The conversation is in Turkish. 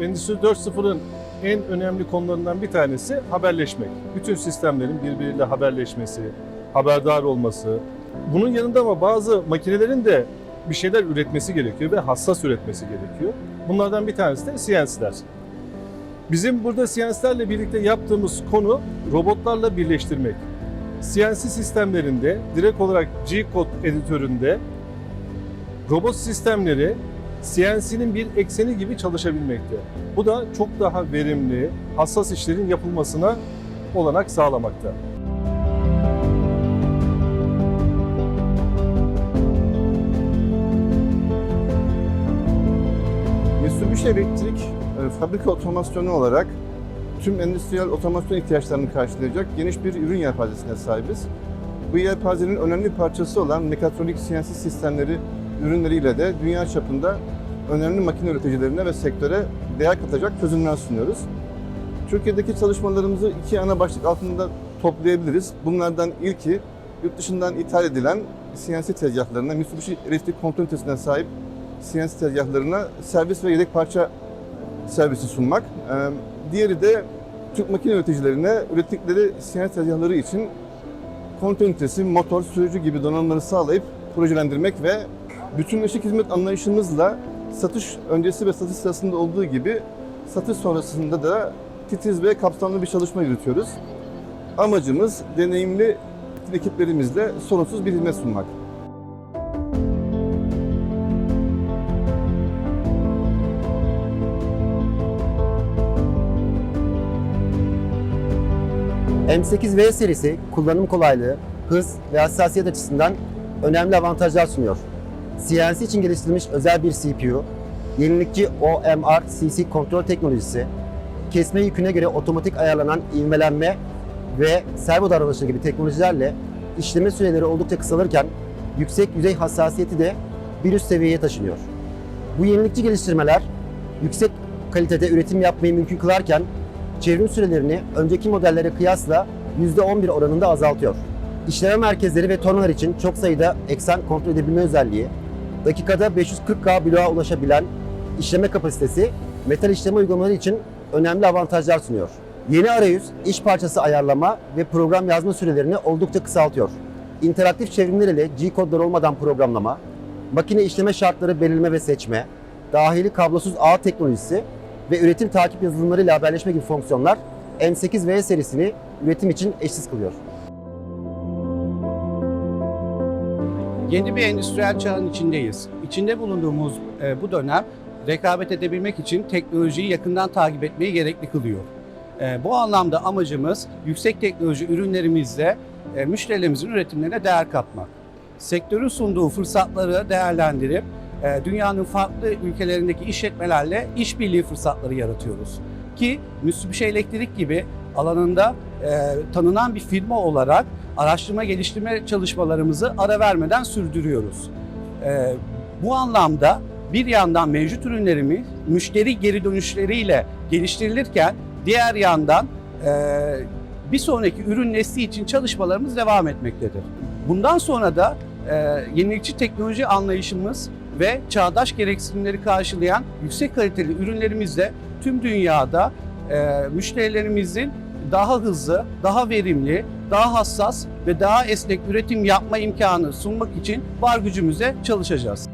Endüstri 4.0'ın en önemli konularından bir tanesi haberleşmek. Bütün sistemlerin birbiriyle haberleşmesi, haberdar olması. Bunun yanında ama bazı makinelerin de bir şeyler üretmesi gerekiyor ve hassas üretmesi gerekiyor. Bunlardan bir tanesi de CNC'ler. Bizim burada CNC'lerle birlikte yaptığımız konu robotlarla birleştirmek. CNC sistemlerinde direkt olarak G-Code editöründe robot sistemleri CNC'nin bir ekseni gibi çalışabilmekte. Bu da çok daha verimli, hassas işlerin yapılmasına olanak sağlamakta. Mitsubishi Elektrik e, fabrika otomasyonu olarak tüm endüstriyel otomasyon ihtiyaçlarını karşılayacak geniş bir ürün yelpazesine sahibiz. Bu yelpazenin önemli parçası olan mekatronik CNC sistemleri ürünleriyle de dünya çapında önemli makine üreticilerine ve sektöre değer katacak çözümler sunuyoruz. Türkiye'deki çalışmalarımızı iki ana başlık altında toplayabiliriz. Bunlardan ilki yurt dışından ithal edilen CNC tezgahlarına Mitsubishi Elektrik kontrol ünitesine sahip CNC tezgahlarına servis ve yedek parça servisi sunmak. Ee, Diğeri de Türk makine üreticilerine ürettikleri CNC tezgahları için kontrol ünitesi, motor, sürücü gibi donanımları sağlayıp projelendirmek ve bütünleşik hizmet anlayışımızla satış öncesi ve satış sırasında olduğu gibi satış sonrasında da titiz ve kapsamlı bir çalışma yürütüyoruz. Amacımız deneyimli ekiplerimizle sorunsuz bir hizmet sunmak. M8V serisi kullanım kolaylığı, hız ve hassasiyet açısından önemli avantajlar sunuyor. CNC için geliştirilmiş özel bir CPU, yenilikçi OMR CC kontrol teknolojisi, kesme yüküne göre otomatik ayarlanan ivmelenme ve servo davranışı gibi teknolojilerle işleme süreleri oldukça kısalırken yüksek yüzey hassasiyeti de bir üst seviyeye taşınıyor. Bu yenilikçi geliştirmeler yüksek kalitede üretim yapmayı mümkün kılarken çevrim sürelerini önceki modellere kıyasla %11 oranında azaltıyor. İşleme merkezleri ve tornalar için çok sayıda eksen kontrol edebilme özelliği, dakikada 540K bloğa ulaşabilen işleme kapasitesi metal işleme uygulamaları için önemli avantajlar sunuyor. Yeni arayüz, iş parçası ayarlama ve program yazma sürelerini oldukça kısaltıyor. İnteraktif çevrimler ile G-kodlar olmadan programlama, makine işleme şartları belirleme ve seçme, dahili kablosuz ağ teknolojisi ve üretim takip yazılımlarıyla haberleşme gibi fonksiyonlar M8V serisini üretim için eşsiz kılıyor. Yeni bir endüstriyel çağın içindeyiz. İçinde bulunduğumuz e, bu dönem rekabet edebilmek için teknolojiyi yakından takip etmeyi gerekli kılıyor. E, bu anlamda amacımız yüksek teknoloji ürünlerimizle e, müşterilerimizin üretimlerine değer katmak. Sektörün sunduğu fırsatları değerlendirip dünyanın farklı ülkelerindeki işletmelerle işbirliği fırsatları yaratıyoruz. Ki Mitsubishi Elektrik gibi alanında e, tanınan bir firma olarak araştırma geliştirme çalışmalarımızı ara vermeden sürdürüyoruz. E, bu anlamda bir yandan mevcut ürünlerimiz müşteri geri dönüşleriyle geliştirilirken diğer yandan e, bir sonraki ürün nesli için çalışmalarımız devam etmektedir. Bundan sonra da e, yenilikçi teknoloji anlayışımız ve çağdaş gereksinimleri karşılayan yüksek kaliteli ürünlerimizle tüm dünyada e, müşterilerimizin daha hızlı, daha verimli, daha hassas ve daha esnek üretim yapma imkanı sunmak için var gücümüze çalışacağız.